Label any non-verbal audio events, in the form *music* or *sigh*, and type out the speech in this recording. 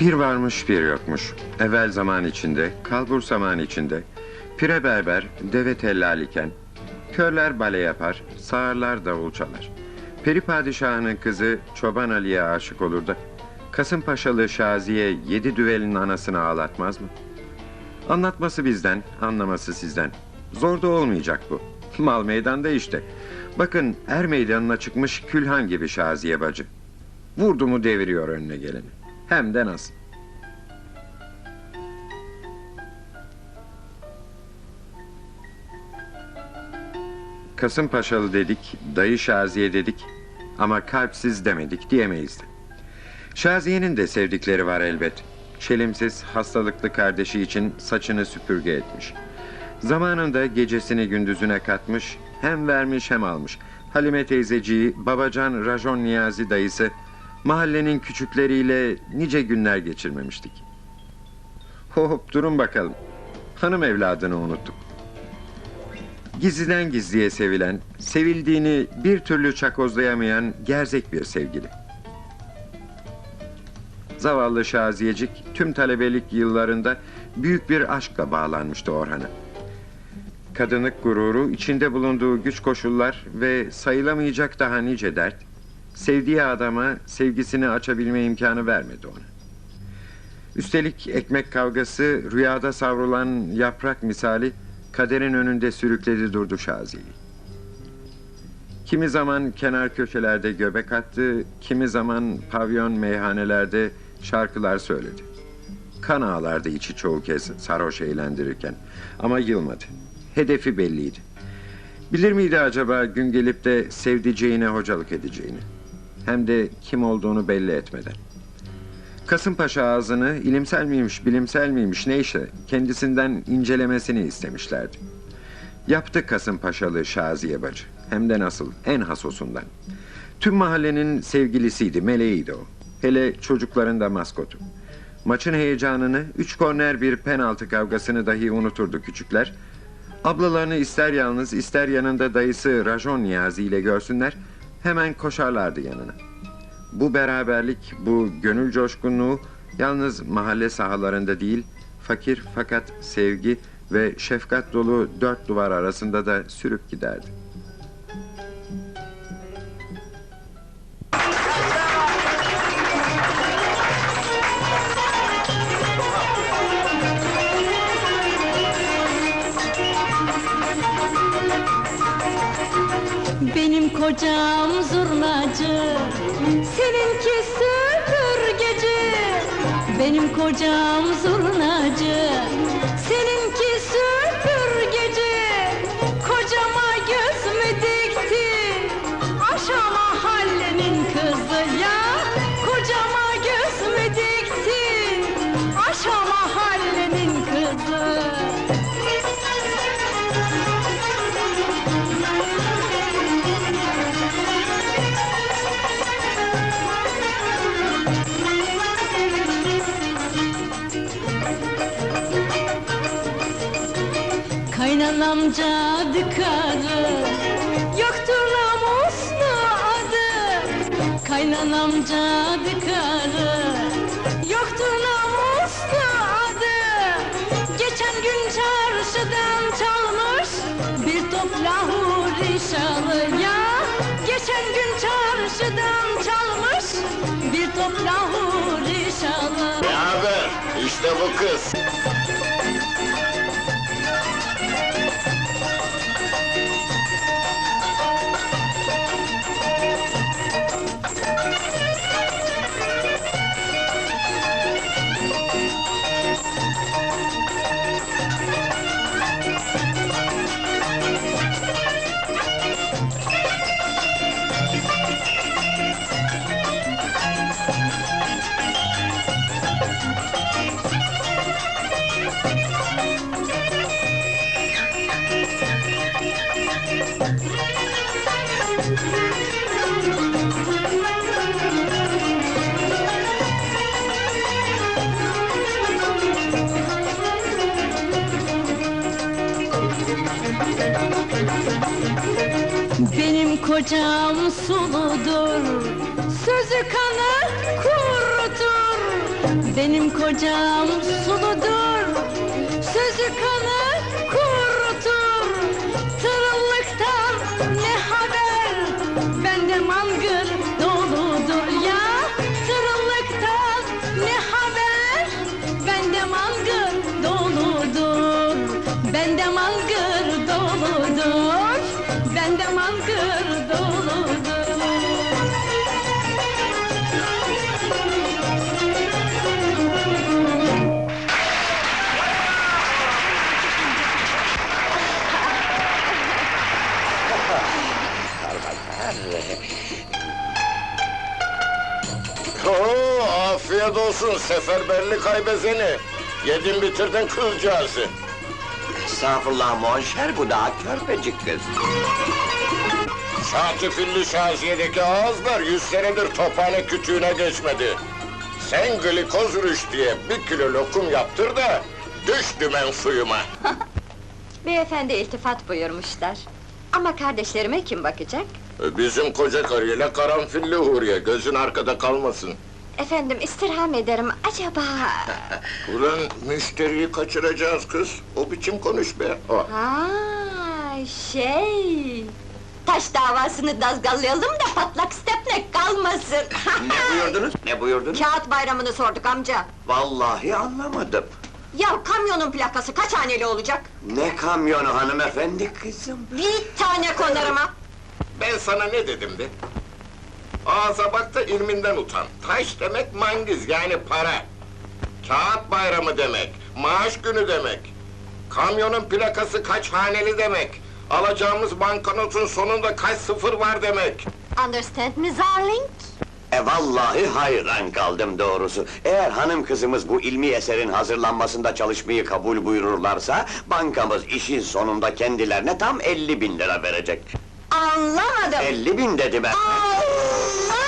Bir varmış bir yokmuş. Evvel zaman içinde, kalbur zaman içinde. Pire berber, deve tellal iken. Körler bale yapar, sağırlar davul çalar. Peri padişahının kızı Çoban Ali'ye aşık olur da. Kasımpaşalı Şaziye yedi düvelin anasını ağlatmaz mı? Anlatması bizden, anlaması sizden. Zor da olmayacak bu. Mal meydanda işte. Bakın er meydanına çıkmış külhan gibi Şaziye bacı. Vurdu mu deviriyor önüne geleni. Hem de nasıl. Kasımpaşalı dedik, dayı Şaziye dedik ama kalpsiz demedik diyemeyiz de. Şaziye'nin de sevdikleri var elbet. Çelimsiz, hastalıklı kardeşi için saçını süpürge etmiş. Zamanında gecesini gündüzüne katmış, hem vermiş hem almış. Halime teyzeciği, babacan Rajon Niyazi dayısı, mahallenin küçükleriyle nice günler geçirmemiştik. Hop durun bakalım. Hanım evladını unuttuk. Gizliden gizliye sevilen, sevildiğini bir türlü çakozlayamayan gerzek bir sevgili. Zavallı Şaziyecik tüm talebelik yıllarında büyük bir aşkla bağlanmıştı Orhan'a. Kadınlık gururu, içinde bulunduğu güç koşullar ve sayılamayacak daha nice dert, sevdiği adama sevgisini açabilme imkanı vermedi ona. Üstelik ekmek kavgası rüyada savrulan yaprak misali kaderin önünde sürükledi durdu Şazi'yi. Kimi zaman kenar köşelerde göbek attı, kimi zaman pavyon meyhanelerde şarkılar söyledi. Kan ağlardı içi çoğu kez sarhoş eğlendirirken ama yılmadı. Hedefi belliydi. Bilir miydi acaba gün gelip de sevdiceğine hocalık edeceğini? Hem de kim olduğunu belli etmeden. Kasımpaşa ağzını ilimsel miymiş, bilimsel miymiş neyse kendisinden incelemesini istemişlerdi. Yaptı Kasımpaşalı Şaziye bacı. Hem de nasıl, en hasosundan. Tüm mahallenin sevgilisiydi, meleğiydi o. Hele çocukların da maskotu. Maçın heyecanını, üç korner bir penaltı kavgasını dahi unuturdu küçükler. Ablalarını ister yalnız, ister yanında dayısı Rajon Niyazi ile görsünler, hemen koşarlardı yanına. Bu beraberlik, bu gönül coşkunluğu yalnız mahalle sahalarında değil, fakir fakat sevgi ve şefkat dolu dört duvar arasında da sürüp giderdi. Benim kocam zurnacı, seninki süpürgeci. Benim kocam zurnacı, seninki Kaynanam cadı karı. Yoktur namuslu adı. Kaynanam cadı karı. Yoktur namuslu adı. Geçen gün çarşıdan çalmış Bir top lahuri şalı ya. Geçen gün çarşıdan çalmış Bir top lahuri şalı Ne haber? İşte bu kız. Benim kocam suludur, sözü kanı kurutur. Benim kocam suludur Sözü kanı Oo, afiyet olsun seferberlik kaybezeni. Yedin bitirdin kızcağızı. Estağfurullah monşer, bu daha körpecik kız. Şatifilli şaziyedeki ağızlar yüz senedir tophane kütüğüne geçmedi. Sen glikoz rüş diye bir kilo lokum yaptır da düş dümen suyuma. *laughs* Beyefendi iltifat buyurmuşlar. Ama kardeşlerime kim bakacak? Bizim koca karıyla karanfilli Huriye gözün arkada kalmasın. Efendim istirham ederim, acaba... *laughs* Ulan müşteriyi kaçıracağız kız. O biçim konuş be. O. Ha, şey... Taş davasını dazgallayalım da patlak stepnek kalmasın. Ne *laughs* buyurdunuz? Ne buyurdunuz? Kağıt bayramını sorduk amca. Vallahi anlamadım. Ya kamyonun plakası kaç haneli olacak? Ne kamyonu hanımefendi kızım? Bir tane konarıma. Ben sana ne dedim de? Ağza bak da ilminden utan. Taş demek mangiz yani para. Kağıt bayramı demek, maaş günü demek. Kamyonun plakası kaç haneli demek. Alacağımız banknotun sonunda kaç sıfır var demek. Understand me darling? E vallahi hayran kaldım doğrusu. Eğer hanım kızımız bu ilmi eserin hazırlanmasında çalışmayı kabul buyururlarsa... ...bankamız işin sonunda kendilerine tam 50 bin lira verecek. Anlamadım. 50 bin dedim ben. Allah!